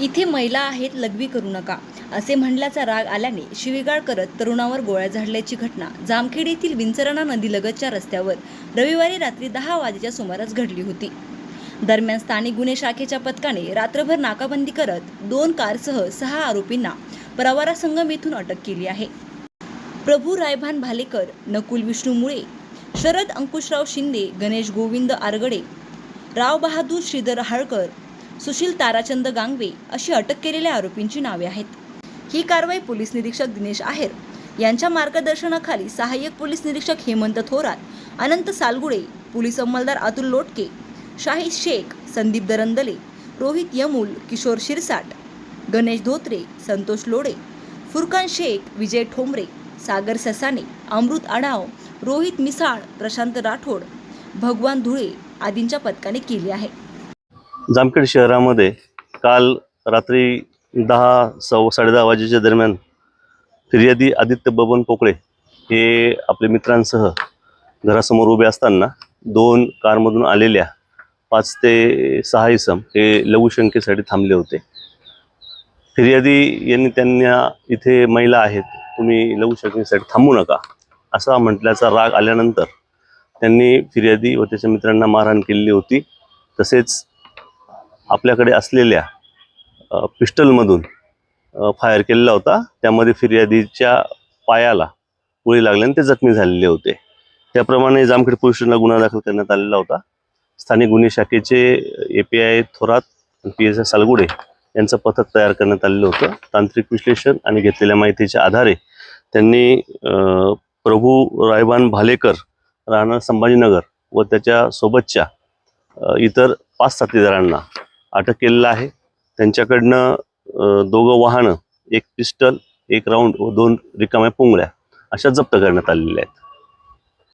इथे महिला आहेत लघवी करू नका असे म्हणल्याचा राग आल्याने शिवीगाळ करत तरुणावर गोळ्या झाडल्याची घटना जामखेड येथील विंचरणा नदीलगतच्या रस्त्यावर रविवारी रात्री दहा वाजेच्या सुमारास घडली होती. दरम्यान स्थानिक गुन्हे शाखेच्या पथकाने रात्रभर नाकाबंदी करत दोन कारसह सहा आरोपींना प्रवारा संगम येथून अटक केली आहे. प्रभू रायभान भालेकर नकुल विष्णू मुळे शरद अंकुशराव शिंदे गणेश गोविंद आरगडे राव बहादूर श्रीधर हाळकर सुशील ताराचंद गांगवे अशी अटक केलेल्या आरोपींची नावे आहेत. ही कारवाई पोलीस निरीक्षक दिनेश आहेर यांच्या मार्गदर्शनाखाली सहाय्यक पोलीस निरीक्षक हेमंत थोरात अनंत सालगुडे पोलीस अंमलदार अतुल लोटके शाहीद शेख संदीप दरंदले रोहित यमूल किशोर शिरसाट गणेश धोत्रे संतोष लोडे फुरकान शेख विजय ठोंबरे सागर ससाने अमृत आढाव रोहित मिसाळ प्रशांत राठोड भगवान धुळे आदींच्या पथकाने केली आहे. जामखेड शहरामध्ये काल रात्री दहा सव्वा साडेदहा वाजेच्या दरम्यान फिर्यादी आदित्य बबन पोकळे हे आपल्या मित्रांसह घरासमोर उभे असताना दोन कारमधून आलेल्या पाच ते सहा इसम हे लघुशंकेसाठी थांबले होते. फिर्यादी यांनी त्यांना इथे महिला आहेत तुम्ही लघुशंकेसाठी थांबू नका असा म्हटल्याचा राग आल्यानंतर त्यांनी फिर्यादी व त्याच्या मित्रांना मारहाण केलेली होती. तसेच आपल्याकडे असलेल्या पिस्टलमधून फायर केलेला होता. त्यामध्ये फिर्यादीच्या पायाला गोळी लागल्याने ते जखमी झालेले होते. त्याप्रमाणे जामखेड पोलीस स्टेशनला गुन्हा दाखल करण्यात आलेला होता. स्थानिक गुन्हे शाखेचे A P I Thorat P S I Salgude यांचं पथक तयार करण्यात आलेलं होतं. तांत्रिक विश्लेषण आणि घेतलेल्या माहितीच्या आधारे त्यांनी प्रभू रायबान भालेकर राहणार संभाजीनगर व त्याच्या सोबतच्या इतर पाच साथीदारांना अटक केलेला आहे. त्यांच्याकडनं दोघं वाहनं एक पिस्टल एक राऊंड व दोन रिकाम्या पुंगळ्या अशा जप्त करण्यात आलेल्या आहेत.